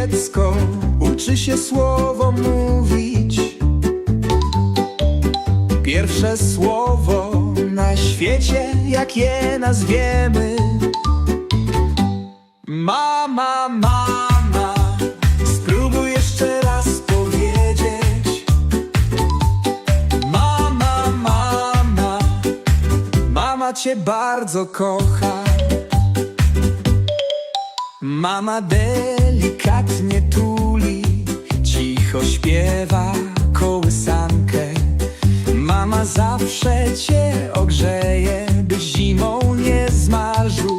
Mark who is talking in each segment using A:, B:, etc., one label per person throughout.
A: Dziecko uczy się słowo mówić. Pierwsze słowo na świecie, jak je nazwiemy. Mama, mama, spróbuj jeszcze raz powiedzieć. Mama, mama, mama cię bardzo kocha. Mama delikatnie tuli, cicho śpiewa kołysankę. Mama zawsze cię ogrzeje, byś zimą nie zmarł.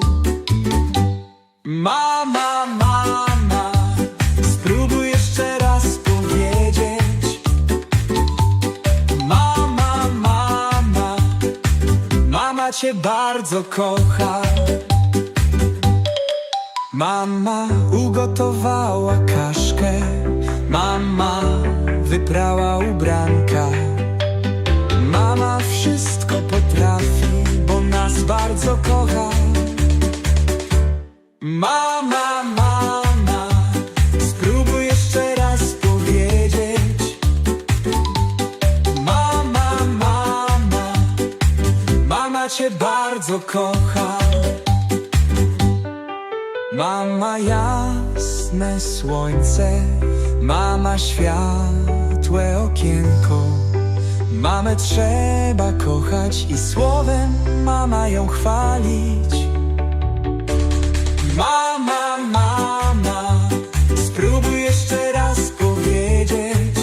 A: Mama, mama, spróbuj jeszcze raz powiedzieć. Mama, mama, mama cię bardzo kocha. Mama ugotowała kaszkę, mama wyprała ubranka. Mama wszystko potrafi, bo nas bardzo kocha. Mama, mama, spróbuj jeszcze raz powiedzieć. Mama, mama, mama cię bardzo kocha. Mama jasne słońce, mama światłe okienko. Mamę trzeba kochać i słowem mama ją chwalić. Mama, mama, spróbuj jeszcze raz powiedzieć.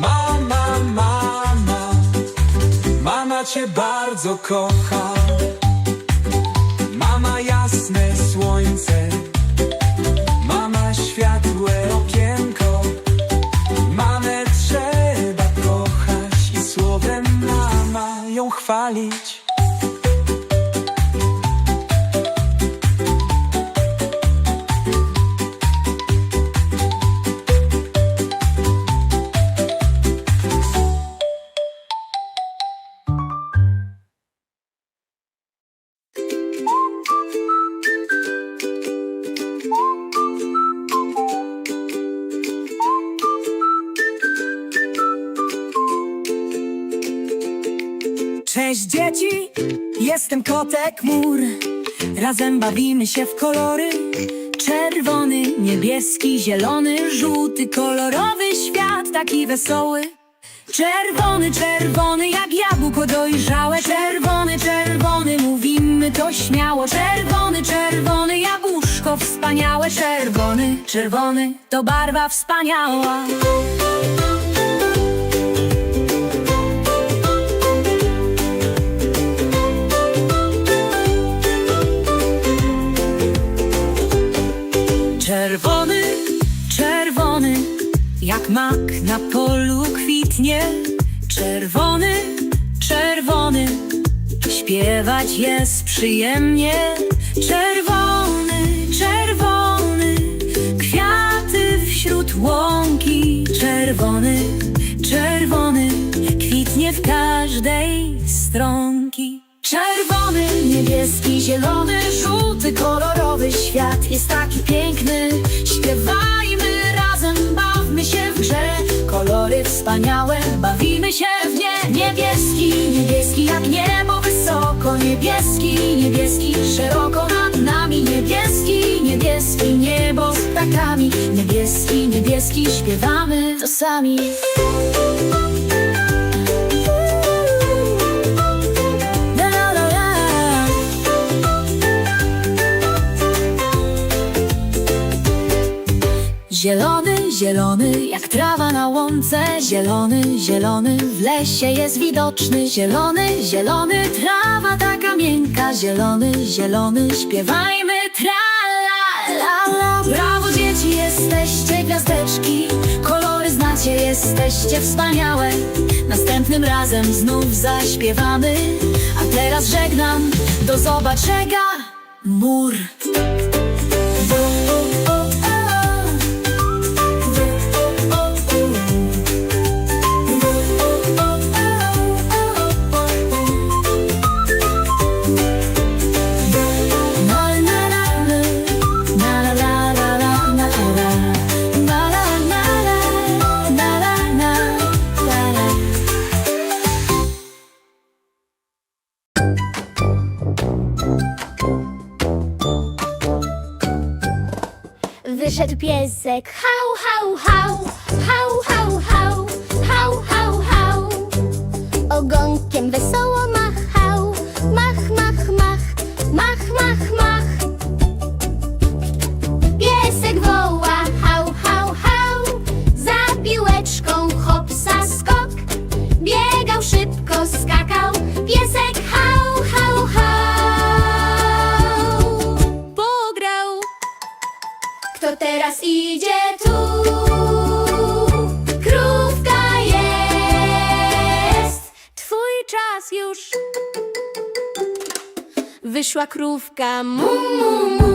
A: Mama, mama, mama cię bardzo kocha.
B: Cześć dzieci, jestem kotek mur. Razem bawimy się w kolory. Czerwony, niebieski, zielony, żółty Kolorowy świat, taki wesoły. Czerwony, czerwony, jak jabłko dojrzałe. Czerwony, czerwony, mówimy to śmiało. Czerwony, czerwony, jabłuszko wspaniałe. Czerwony, czerwony, to barwa wspaniała mak na polu kwitnie. Czerwony, czerwony, śpiewać jest przyjemnie. Czerwony, czerwony, kwiaty wśród łąki. Czerwony, czerwony, kwitnie w każdej stronki. Czerwony, niebieski, zielony, żółty, kolorowy świat jest taki piękny. Śpiewajmy wspaniałe, bawimy się w nie. Niebieski, niebieski jak niebo wysoko. Niebieski, niebieski, szeroko nad nami. Niebieski, niebieski, niebo z ptakami. Niebieski, niebieski, śpiewamy to sami. Zielony, zielony, jak trawa na łące. Zielony, zielony, w lesie jest widoczny. Zielony, zielony, trawa taka miękka. Zielony, zielony, śpiewajmy tra la la la. Brawo dzieci, jesteście gwiazdeczki. Kolory znacie, jesteście wspaniałe. Następnym razem znów zaśpiewamy. A teraz żegnam, do zobaczenia. Mur
C: Przyszedł piesek, hał, hał, hał, hał, hał, hał, hał, hał, hał. Ogonkiem wesoło przyszła krówka, mu, mu, mu.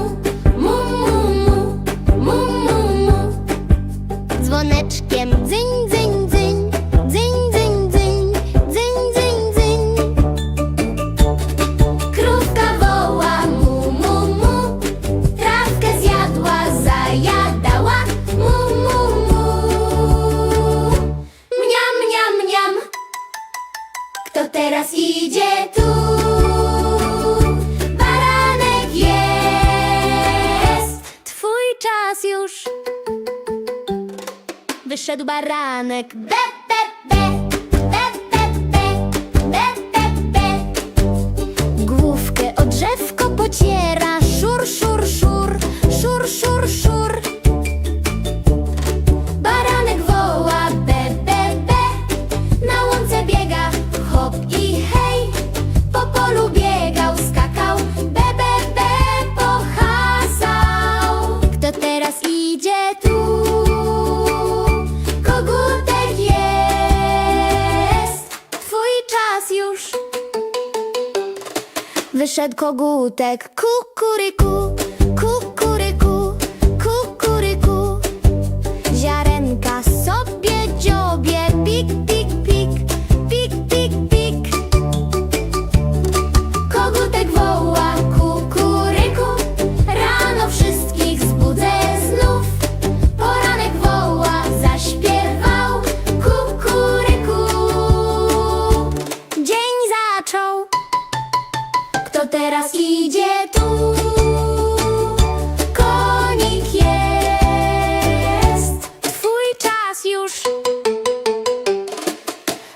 C: anekdot. wyszedł kogutek. Kukuryku teraz idzie tu. Konik jest. Twój czas już.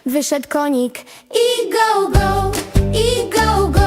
C: Wyszedł konik. I go, go, i go, go.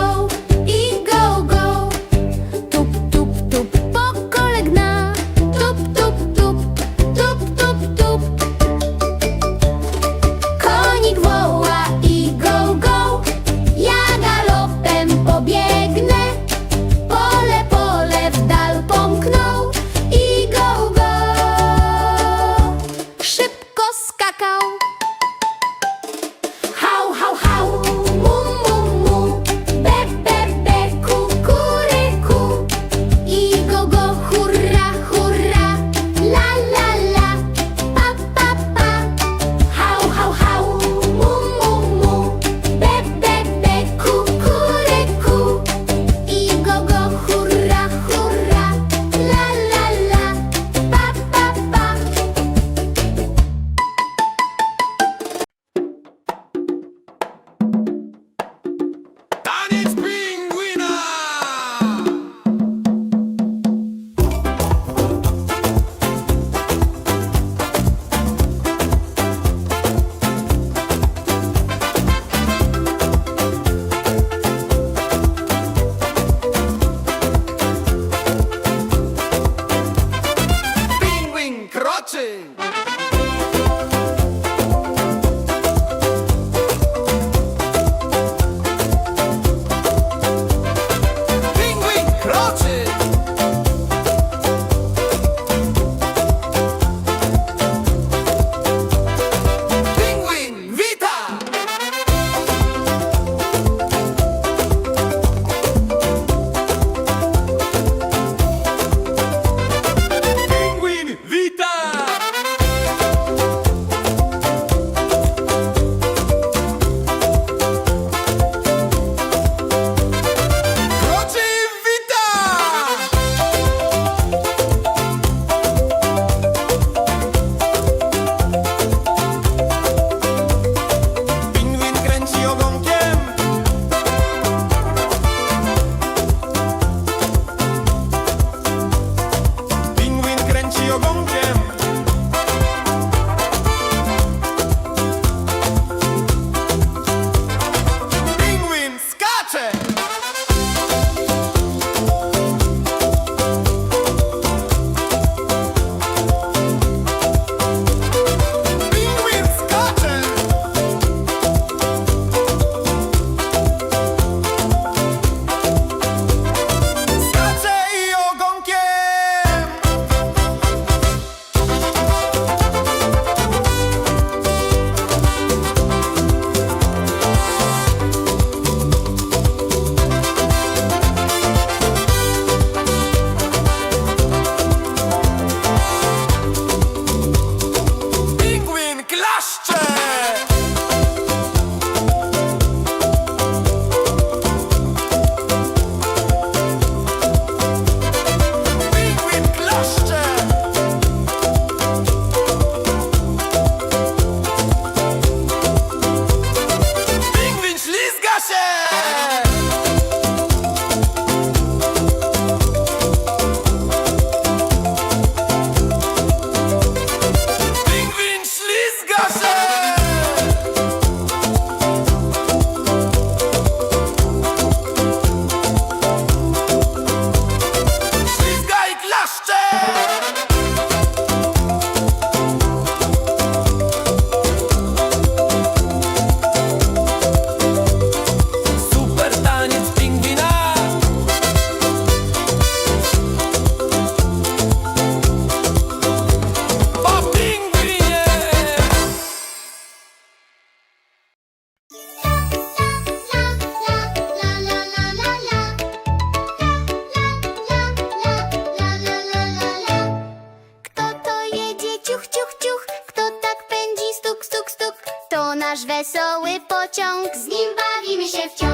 C: pociąg, z nim bawimy się wciąż.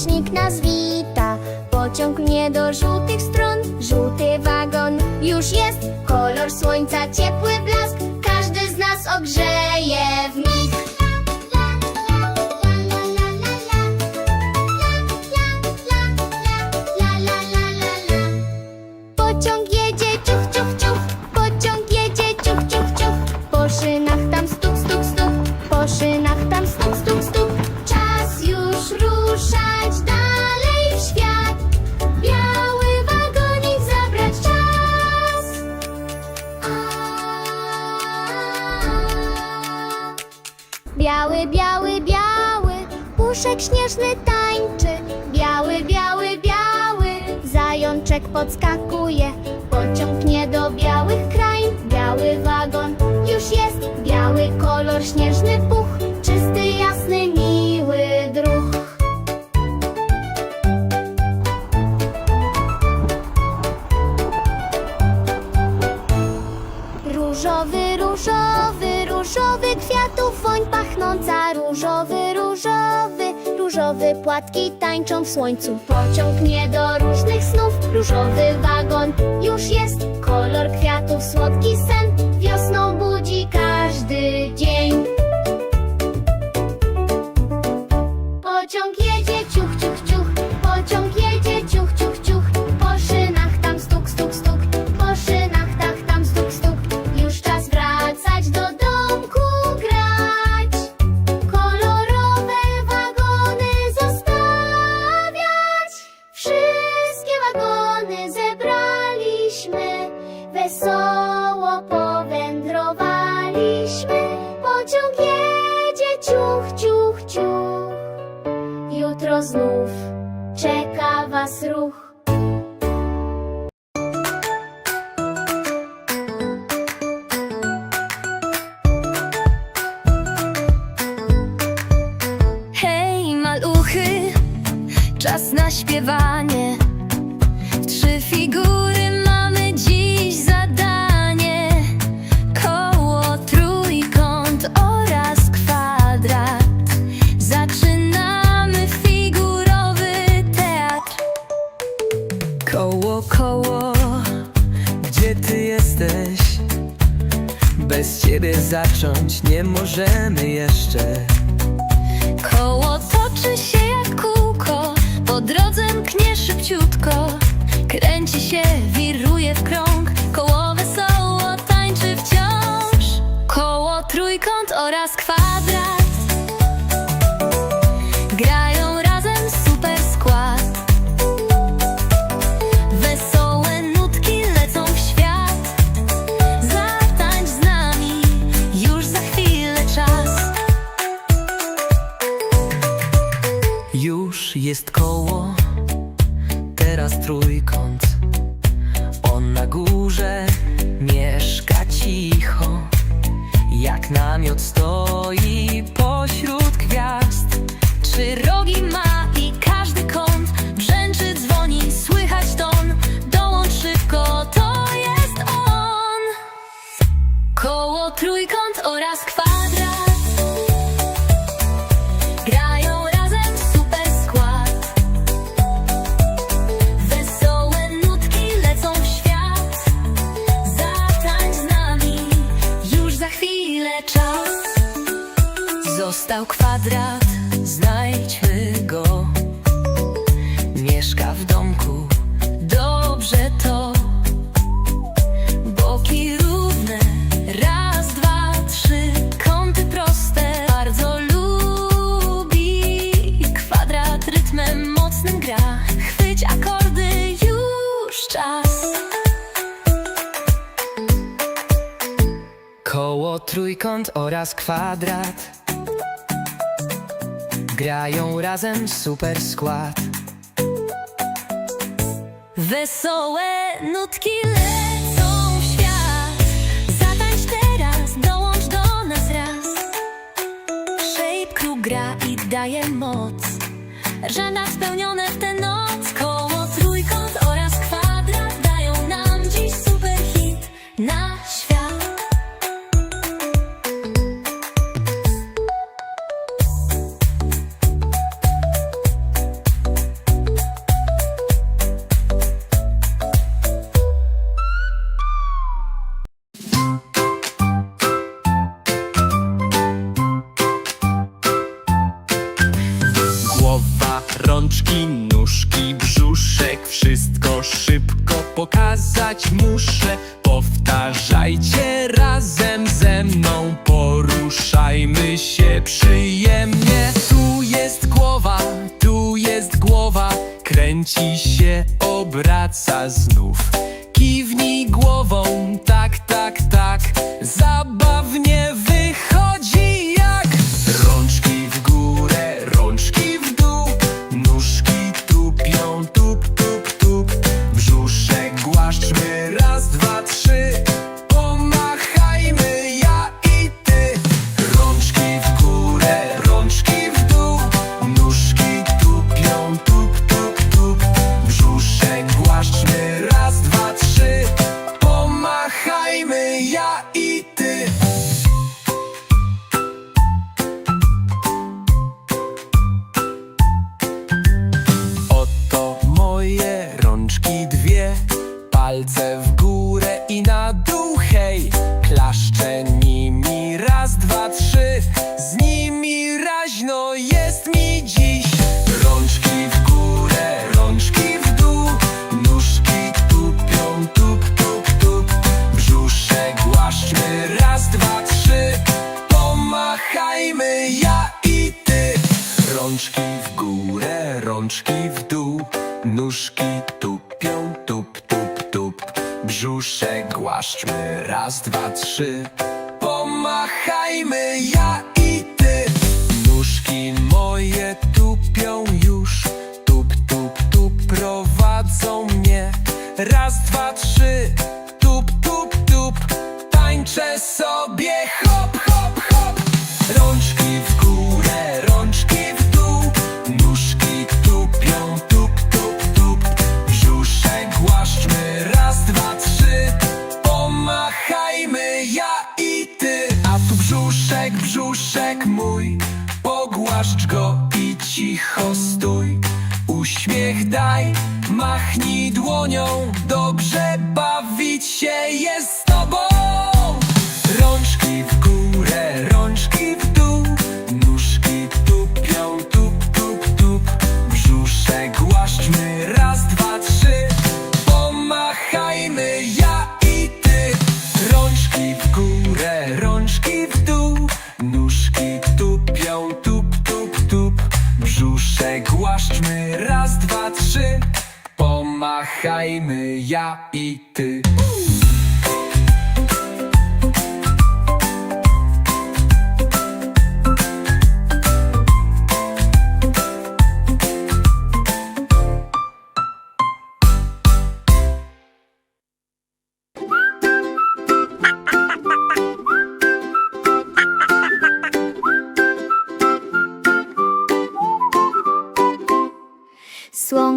C: Słonecznik nas wita. Pociąg mnie do żółtych stron Żółty wagon. Już jest Kolor słońca, ciepły blask. Każdy z nas ogrzeje w mig Ptaszek śnieżny tańczy, biały, biały, biały. Zajączek podskakuje, pociągnie do białych krain. Biały wagon już jest, biały kolor śnieżny pól. Różowe płatki tańczą w słońcu. Pociągnie do różnych snów Różowy wal czeka Was ruch.
D: szybciutko. Kręci się, wiruje w krąg. trójkąt oraz kwadrat. Grają razem super skład. Wesołe nutki lecą w świat. Zatańcz
A: teraz,
D: dołącz
E: do nas raz. Shape Crew gra i daje moc. Żena spełnione w tę noc.
F: Trzy Pomachajmy ja i ty. Nóżki moje tupią już. Tup, tup, tup prowadzą mnie. Raz, dwa, trzy. Tup, tup, tup. Tańczę sobie hop, dłonią Dobrze bawić się jest ja i ty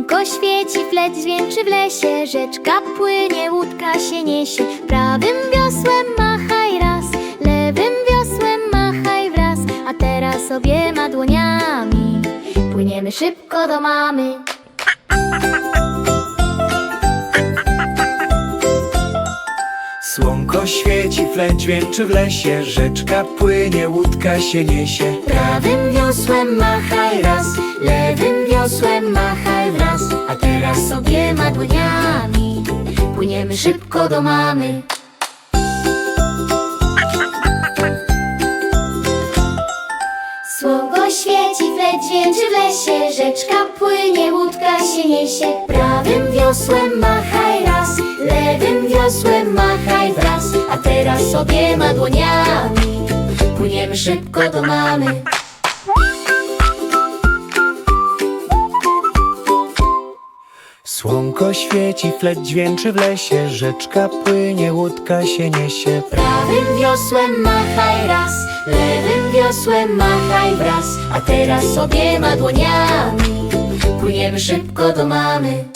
G: Słonko świeci, flet dźwięczy w lesie Rzeczka płynie, łódka się niesie. Prawym wiosłem machaj raz Lewym wiosłem machaj wraz A teraz obiema dłoniami. Płyniemy szybko do mamy.
H: Słonko świeci, flet dźwięczy w lesie Rzeczka płynie, łódka się niesie.
G: Prawym wiosłem machaj raz Lewym wiosłem machaj wraz A teraz obiema dłoniami Płyniemy szybko do mamy. Słonko świeci, flet dźwięczy w lesie Rzeczka płynie, łódka się niesie. Prawym wiosłem machaj raz Lewym wiosłem machaj wraz A teraz obiema dłoniami Płyniemy szybko do mamy
H: Słonko świeci, flet dźwięczy w lesie Rzeczka płynie, łódka się niesie
G: Prawym wiosłem machaj raz, lewym wiosłem machaj wraz, a teraz obiema dłoniami płyniemy szybko do mamy.